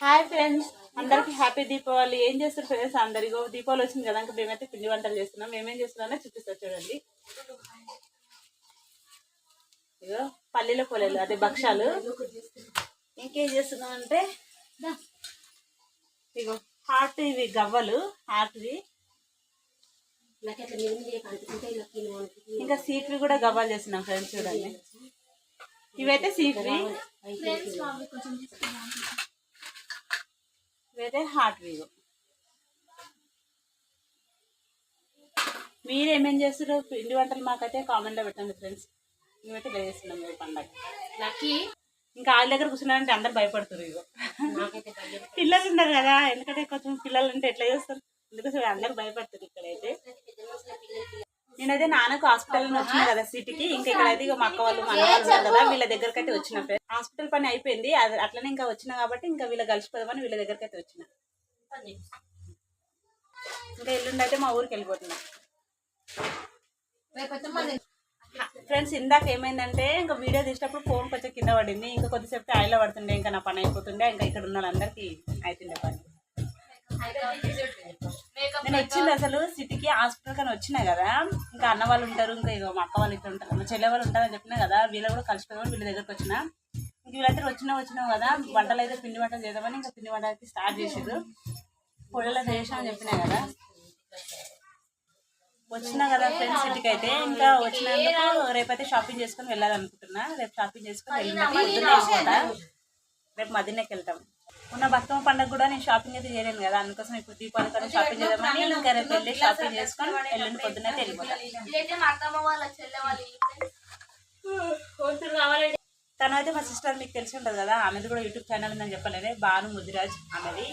Hi friends అందరికి happy Deepavali. ఏం చేస్తారు ఫ్రెండ్స్? అందరిగో దీపావళి వచ్చింది కదా ఇంకా మేమైతే పిండి వంటలు చేస్తున్నాం. మేమేం చేస్తున్నామో చూపిస్తా చూడండి. ఇగో పల్లీల పొలేలు అదే భక్షాలు ఇంకేం చేస్తున్నాం అంటే ఇగో హార్ట్ ఇవి గవ్వలు హార్ట్వి ఇంకా సీట్వి కూడా గవ్వలు చేస్తున్నాం ఫ్రెండ్స్ చూడండి. ఇవైతే సీట్వి ఇవైతే హాట్ వ్యూ మీరు ఏమేం చేస్తారు పిండి వంటలు మాకైతే కామెంట్లో పెట్టండి ఫ్రెండ్స్. మేమైతే వేస్తున్నాం ఈ పండగ. లక్కీ. ఇంకా వాళ్ళ దగ్గర కూర్చున్నారంటే అందరు భయపడుతారు ఇగో. పిల్లలు ఉన్నారు కదా ఎందుకంటే కొంచెం పిల్లలు అంటే ఎట్లా చేస్తారు? అందుకోసం అందరు భయపడతారు ఇక్కడైతే. నేనైతే నాన్నకు హాస్పిటల్ వచ్చిన కదా సిటీకి ఇంకా ఇక్కడైతే ఇక మా అక్క వాళ్ళు మా అన్న వాళ్ళు కదా వీళ్ళ దగ్గరికి అయితే వచ్చిన హాస్పిటల్ పని అయిపోయింది అది అట్లనే ఇంకా వచ్చిన కాబట్టి ఇంకా వీళ్ళ కలిసిపోదామని వీళ్ళ దగ్గరికి అయితే వచ్చిన. ఇంకా ఎల్లుండి అయితే మా ఊరికి వెళ్ళిపోతున్నా. ఫ్రెండ్స్ ఇందాక ఏమైందంటే ఇంకా వీడియో తీసినప్పుడు ఫోన్ కొంచెం కింద పడింది ఇంకా కొద్దిసేపు ఆయిలో పడుతుండే ఇంకా నా పని అయిపోతుండే ఇంకా ఇక్కడ ఉన్న వాళ్ళందరికీ అవుతుండే పని. నేను వచ్చింది అసలు సిటీకి హాస్పిటల్ కానీ వచ్చినా కదా. ఇంకా అన్న వాళ్ళు ఉంటారు ఇంకా ఇగో మా అక్క వాళ్ళు ఇక్కడ ఉంటారు మా చెల్లె వాళ్ళు ఉంటారని చెప్పినా కదా వీళ్ళు కూడా కలిసిపోయి వీళ్ళ దగ్గరకు వచ్చిన. ఇంక వీళ్ళైతే వచ్చినా వచ్చినాం కదా వంటలు అయితే పిండి వంటలు చేద్దామని ఇంకా పిండి వంట అయితే స్టార్ట్ చేసారు పొడలో చేసామని చెప్పినా కదా. వచ్చినా కదా ఫ్రెండ్స్ ఇంటికి అయితే. ఇంకా వచ్చినందుకు రేపైతే షాపింగ్ చేసుకొని వెళ్ళాలనుకుంటున్నా. రేపు షాపింగ్ చేసుకొని వెళ్ళిన పొద్దున్నే రేపు మధ్యలోకి వెళ్తాం. ఉన్న బతుకమ్మ పండుగ కూడా నేను షాపింగ్ అయితే చేయలేను కదా అందుకోసం ఇప్పుడు దీపావళి కానీ షాపింగ్ చేద్దామని ఇంకా రేపు వెళ్ళి షాపింగ్ చేసుకొని ఎల్లుండి పొద్దున్న అయితే వెళ్ళిపోతాను తను అయితే మా సిస్టర్ మీకు తెలిసి ఉంటుంది కదా ఆమెది కూడా యూట్యూబ్ ఛానల్ ఉందని చెప్పలేదే భాను ముదిరాజ్ ఆమెది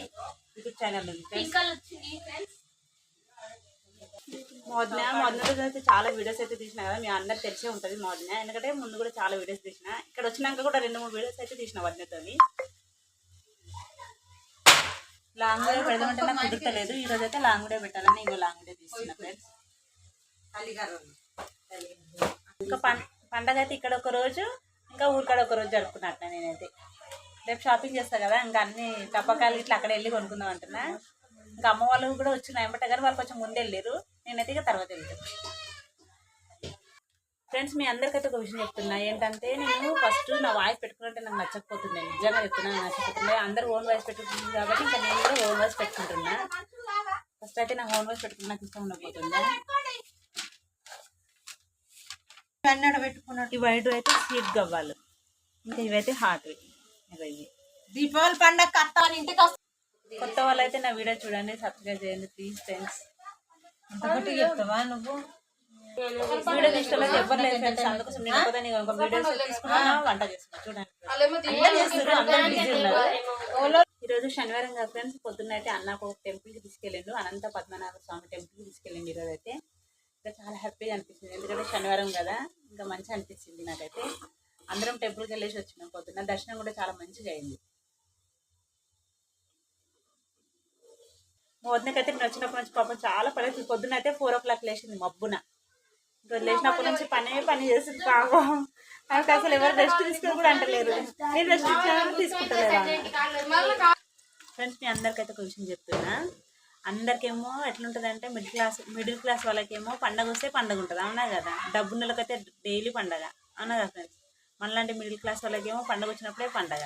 యూట్యూబ్ ఛానల్ ఉంది మోదన మోదన రోజు అయితే చాలా వీడియోస్ అయితే తీసిన కదా మీ అందరికి తెలిసే ఉంటుంది మోదన. ఎందుకంటే ముందు కూడా చాలా వీడియోస్ తీసిన. ఇక్కడ వచ్చినాక కూడా రెండు మూడు వీడియోస్ అయితే తీసిన వదినతో లాంగ్ వీడియో పెడదామంటే నాకు కుదరలేదు ఈ రోజు అయితే లాంగ్ వీడియో పెట్టాలని ఇంకో లాంగ్ వీడియో తీస్తున్నా ఫ్రెండ్స్ ఇంకా పం పండగ అయితే ఇక్కడ ఒక రోజు ఇంకా ఊరికాడ ఒక రోజు జరుపుకున్నట్టు నేనైతే. రేపు షాపింగ్ చేస్తా కదా ఇంకా అన్ని తప్పకాలు ఇట్లా అక్కడ వెళ్ళి కొనుక్కుందాం అంటున్నా. ఇంకా అమ్మ వాళ్ళు కూడా వచ్చిన వెంబట కానీ వాళ్ళు కొంచెం ముందు వెళ్ళారు నేనైతే ఇక తర్వాత వెళ్తాను. ఫ్రెండ్స్ మీ అందరికైతే ఒక విషయం చెప్తున్నా. ఏంటంటే నేను ఫస్ట్ నా వాయిస్ పెట్టుకుంటే నాకు నచ్చకపోతుండే. నిజంగా చెప్తున్నా నాకు నచ్చకపోతుండే. అందరూ ఓన్ వాయిస్ పెట్టుకుంటుంది కాబట్టి ఇంకా నేను కూడా ఓన్ వాయిస్ పెట్టుకుంటున్నా. ఫస్ట్ అయితే నా ఓన్ వాయిస్ పెట్టుకుని నాకు ఇష్టం ఉండకపోతుండే. కన్నడ పెట్టుకున్నట్టు. ఈ వైట్ అయితే స్వీట్ గవ్వాలి. ఇంకా ఇవైతే హాట్ ఇవి. దీపావళి పండగ కట్టాలి ఇంటికి కొత్త వాళ్ళు అయితే నా వీడియో చూడండి సబ్స్క్రైబ్ చేయండి ప్లీజ్ ఫ్రెండ్స్ చెప్తావా నువ్వు? వీడియో తీసుకోలేదు ఎవరు లేదు ఫ్రెండ్స్. అందుకోసం నేను ఒకదాన్ని ఒక వీడియోస్ తీసుకున్నా వంట చేస్తున్నా చూడండి. అందరూ చేస్తున్నారు అందరూ బిజీ ఉన్నారు. ఈరోజు శనివారం కదా ఫ్రెండ్స్. పొద్దున్న అయితే అన్న ఒక టెంపుల్కి తీసుకెళ్ళిండు. అనంత పద్మనాభ స్వామి టెంపుల్కి తీసుకెళ్ళిండు ఈరోజు అయితే. ఇంకా చాలా హ్యాపీగా అనిపించింది ఎందుకంటే శనివారం కదా ఇంకా మంచిగా అనిపించింది నాకైతే. అందరం టెంపుల్కి వెళ్ళేసి వచ్చినాం. పొద్దున్న దర్శనం కూడా చాలా మంచిగా అయింది. మా వదినకైతే నేను వచ్చినప్పటి నుంచి పాపం చాలా అవుతుంది. పొద్దున్న అయితే ఫోర్ ఓ క్లాక్ లేచింది మబ్బున. వదిలేసినప్పటి లేచినప్పటి నుంచి పనే పని చేస్తుంది పాపం. నాకు అసలు ఎవరు రెస్ట్ తీసుకుని కూడా అంటలేరు. నేను రెస్ట్ ఇచ్చాను తీసుకుంటలేరు ఫ్రెండ్స్ నేను అందరికైతే ఒక విషయం చెప్తున్నా. అందరికేమో ఎట్లుంటుంది అంటే మిడిల్ క్లాస్ మిడిల్ క్లాస్ వాళ్ళకేమో పండగ వస్తే పండగ ఉంటుంది. అవునా కదా? డబ్బున్నోళ్ళకైతే డైలీ పండగ. అవునా కదా ఫ్రెండ్స్? మనలాంటి మిడిల్ క్లాస్ వాళ్ళకేమో పండగ వచ్చినప్పుడే పండగ.